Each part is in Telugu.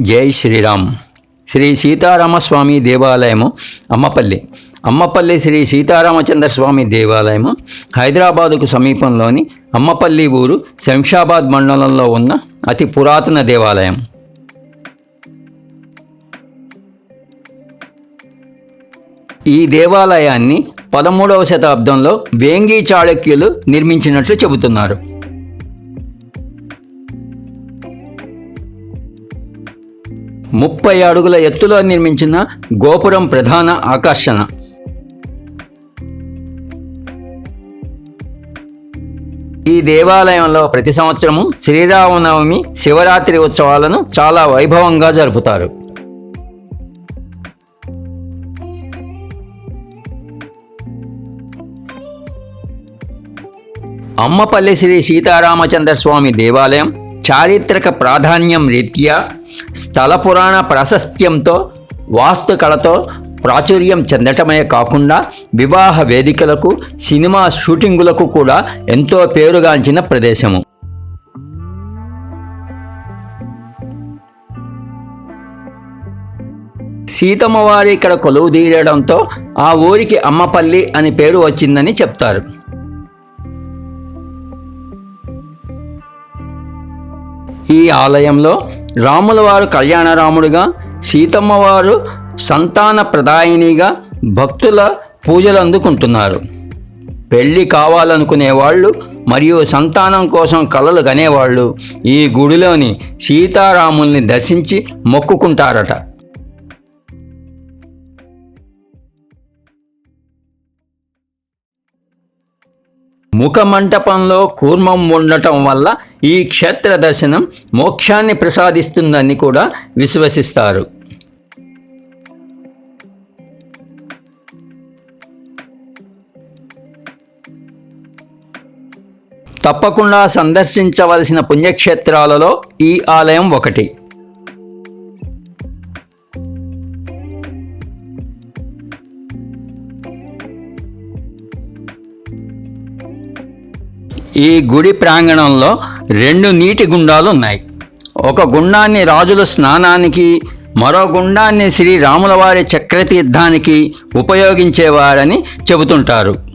జై శ్రీరామ్. శ్రీ సీతారామస్వామి దేవాలయము అమ్మపల్లి. అమ్మపల్లి శ్రీ సీతారామచంద్ర స్వామి దేవాలయము హైదరాబాదుకు సమీపంలోని అమ్మపల్లి ఊరు శంషాబాద్ మండలంలో ఉన్న అతి పురాతన దేవాలయం. ఈ దేవాలయాన్ని పదమూడవ శతాబ్దంలో వేంగి చాళుక్యులు నిర్మించినట్లు చెబుతున్నారు. ముప్పై అడుగుల ఎత్తులో నిర్మించిన గోపురం ప్రధాన ఆకర్షణ. ఈ దేవాలయంలో ప్రతి సంవత్సరము శ్రీరామనవమి శివరాత్రి ఉత్సవాలను చాలా వైభవంగా జరుపుతారు. అమ్మపల్లి శ్రీ సీతారామచంద్ర స్వామి దేవాలయం చారిత్రక ప్రాధాన్యం రీత్యా స్థల పురాణ ప్రాశస్త్యంతో వాస్తుకళతో ప్రాచుర్యం చెందటమే కాకుండా వివాహ వేదికలకు సినిమా షూటింగులకు కూడా ఎంతో పేరుగాంచిన ప్రదేశము. సీతమ్మవారి ఇక్కడ కొలువు తీరడంతో ఆ ఊరికి అమ్మపల్లి అని పేరు వచ్చిందని చెప్తారు. ఈ ఆలయంలో రాములవారు కళ్యాణరాముడుగా సీతమ్మవారు సంతాన ప్రదాయినిగా భక్తుల పూజలు అందుకుంటున్నారు. పెళ్ళి కావాలనుకునే వాళ్ళు మరియు సంతానం కోసం కలలు కనేవాళ్ళు ఈ గుడిలోని సీతారాముల్ని దర్శించి మొక్కుకుంటారట. ముఖమంటపంలో కూర్మం ఉండటం వల్ల ఈ క్షేత్ర దర్శనం మోక్షాన్ని ప్రసాదిస్తుందని కూడా విశ్వసిస్తారు. తప్పకుండా సందర్శించవలసిన పుణ్యక్షేత్రాలలో ఈ ఆలయం ఒకటి. ఈ గుడి ప్రాంగణంలో రెండు నీటి గుండాలు ఉన్నాయి. ఒక గుండాన్ని రాజుల స్నానానికి మరో గుండాన్ని శ్రీ రాముల చక్రతీర్థానికి ఉపయోగించేవారని చెబుతుంటారు.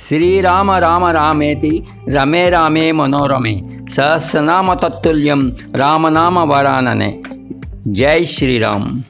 శ్రీరామ రామ రామేతి రమే రామే మనోరమే సహస్రనామ తత్తుల్యం రామనామ వరాననే. జై శ్రీరామ్.